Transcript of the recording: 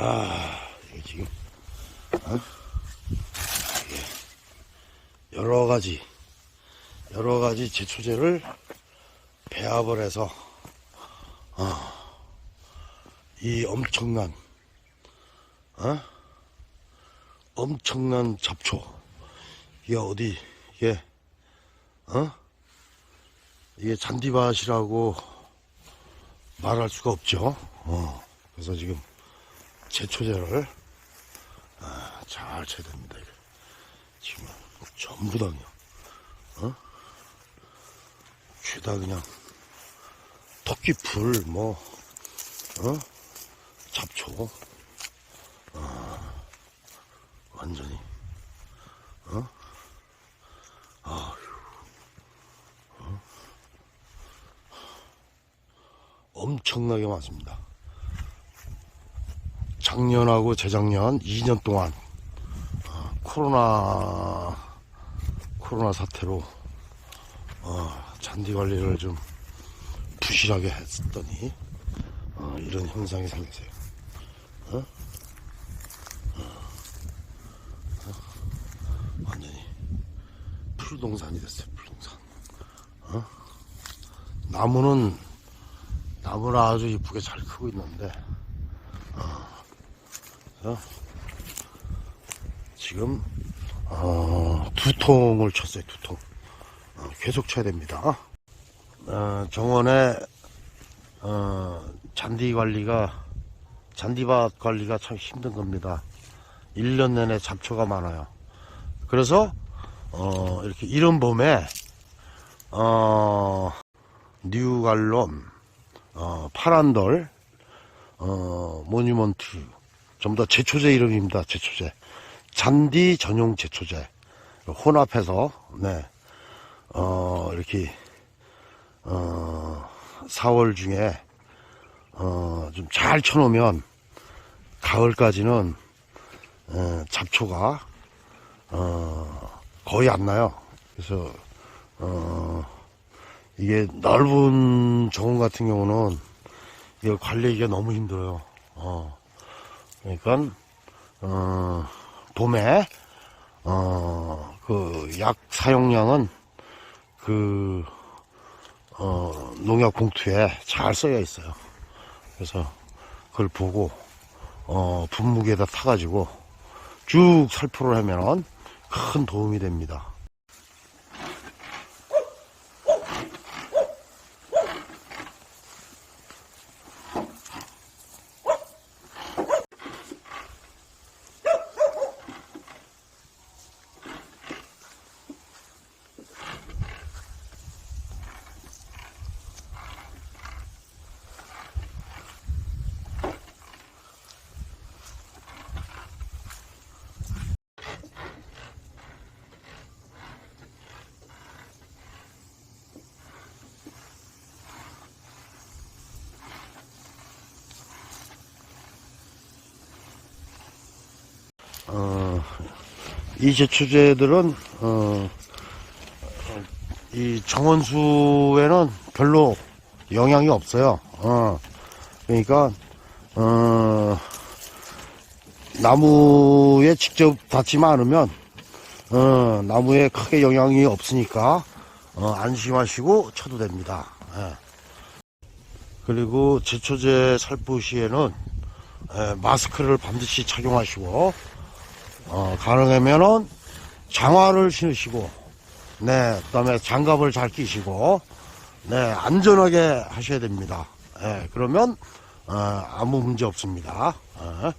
아, 이게 지금, 어? 이게 여러 가지, 여러 가지 제초제를 배합을 해서, 어, 이 엄청난, 어? 엄청난 잡초. 이게 어디, 이게, 어? 이게 잔디밭이라고 말할 수가 없죠. 어, 그래서 지금 제초제를 아, 잘 쳐야 됩니다. 지금 전부 다 그냥 어? 죄다 그냥 토끼풀 뭐 어? 잡초 아, 완전히 어? 아휴 어? 엄청나게 많습니다. 작년하고 재작년 2년 동안 어, 코로나 코로나 사태로 어, 잔디 관리를 좀 부실하게 했더니 어, 이런 현상이 생기세요. 어? 어. 어? 완전히 풀동산이 됐어요. 풀동산. 어? 나무는 나무는 아주 이쁘게 잘 크고 있는데 어, 지금 어, 두 통을 쳤어요 두 통. 어, 계속 쳐야 됩니다. 어, 정원에 어, 잔디 관리가 잔디밭 관리가 참 힘든 겁니다. 1년 내내 잡초가 많아요. 그래서 어, 이렇게 이른 봄에 어, 뉴갈론, 어, 파란돌, 어, 모니먼트 다 제초제 이름입니다. 제초제. 잔디 전용 제초제. 혼합해서, 네. 어, 이렇게, 어, 4월 중에, 어, 좀 잘 쳐놓으면, 가을까지는, 어, 잡초가, 어, 거의 안 나요. 그래서, 어, 이게 넓은 정원 같은 경우는, 이거 관리하기가 너무 힘들어요. 어. 그러니까 어, 봄에 어, 그 약 사용량은 그 어, 농약 봉투에 잘 써여 있어요. 그래서 그걸 보고 어, 분무기에다 타가지고 쭉 살포를 하면은 큰 도움이 됩니다. 어, 이 제초제들은 어, 이 정원수에는 별로 영향이 없어요. 어, 그러니까 어, 나무에 직접 닿지만 않으면 어, 나무에 크게 영향이 없으니까 어, 안심하시고 쳐도 됩니다. 예. 그리고 제초제 살포 시에는 예, 마스크를 반드시 착용하시고 어, 가능하면은 장화를 신으시고, 네, 그 다음에 장갑을 잘 끼시고, 네, 안전하게 하셔야 됩니다. 예, 그러면, 어, 아무 문제 없습니다. 어.